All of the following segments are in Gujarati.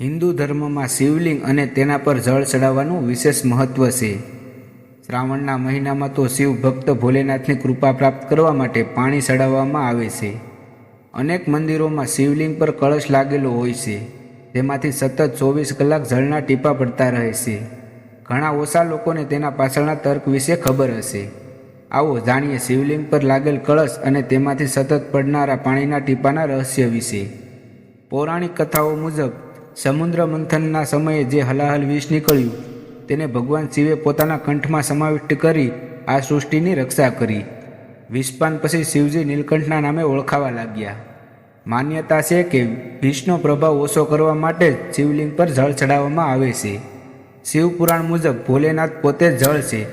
હિન્દુ ધર્મમાં શિવલિંગ અને તેના પર જળ ચડાવવાનું વિશેષ મહત્વ છે. શ્રાવણના મહિનામાં તો શિવ ભક્ત ભોલેનાથની કૃપા પ્રાપ્ત કરવા માટે પાણી ચડાવવામાં આવે છે. અનેક મંદિરોમાં શિવલિંગ પર કળશ લાગેલો હોય છે તેમાંથી સતત ચોવીસ કલાક જળના ટીપા પડતા રહે છે. ઘણા ઓછા લોકોને તેના પાછળના તર્ક વિશે ખબર હશે. આવો જાણીએ શિવલિંગ પર લાગેલ કળશ અને તેમાંથી સતત પડનારા પાણીના ટીપાના રહસ્ય વિશે. પૌરાણિક કથાઓ મુજબ સમુદ્ર મંથનના સમયે જે હલાહલ વિષ નીકળ્યું, તેને ભગવાન શિવે પોતાના કંઠમાં સમાવિષ્ટ કરી આ સૃષ્ટિની રક્ષા કરી. વિષપાન પછી શિવજી નીલકંઠના નામે ઓળખાવા લાગ્યા. માન્યતા છે કે વિષનો પ્રભાવ ઓછો કરવા માટે શિવલિંગ પર જળ ચડાવવામાં આવે છે. શિવપુરાણ મુજબ ભોલેનાથ પોતે જળ છે,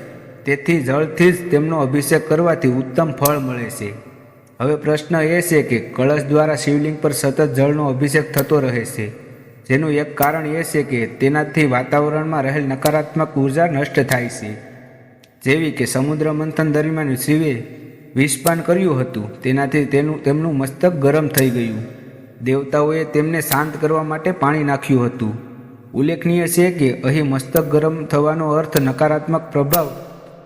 તેથી જળથી જ તેમનો અભિષેક કરવાથી ઉત્તમ ફળ મળે છે. હવે પ્રશ્ન એ છે કે કળશ દ્વારા શિવલિંગ પર સતત જળનો અભિષેક થતો રહે છે. જેનું એક કારણ એ છે કે તેનાથી વાતાવરણમાં રહેલ નકારાત્મક ઊર્જા નષ્ટ થાય છે. જેવી કે સમુદ્ર મંથન દરમિયાન શિવે વિષપાન કર્યું હતું, તેનાથી તેનું, તેમનું મસ્તક ગરમ થઈ ગયું. દેવતાઓએ તેમને શાંત કરવા માટે પાણી નાખ્યું હતું. ઉલ્લેખનીય છે કે અહીં મસ્તક ગરમ થવાનો અર્થ નકારાત્મક પ્રભાવ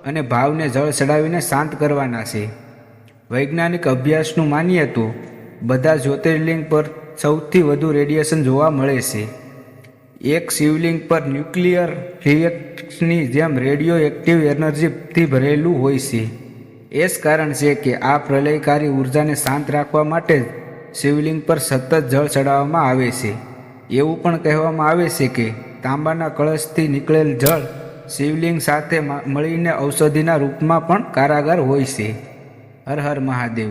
અને ભાવને જળ ચડાવીને શાંત કરવાના છે. વૈજ્ઞાનિક અભ્યાસનું માનીએ તો, બધા જ્યોતિર્લિંગ પર સૌથી વધુ રેડિયેશન જોવા મળે છે. એક શિવલિંગ પર ન્યુક્લિયર રિએક્ટની જેમ રેડિયો એક્ટિવ એનર્જીથી ભરેલું હોય છે. એ જ કારણ છે કે આ પ્રલયકારી ઉર્જાને શાંત રાખવા માટે જ શિવલિંગ પર સતત જળ ચડાવવામાં આવે છે. એવું પણ કહેવામાં આવે છે કે તાંબાના કળશથી નીકળેલ જળ શિવલિંગ સાથે મળીને ઔષધિના રૂપમાં પણ કારાગાર હોય છે. હર હર મહાદેવ.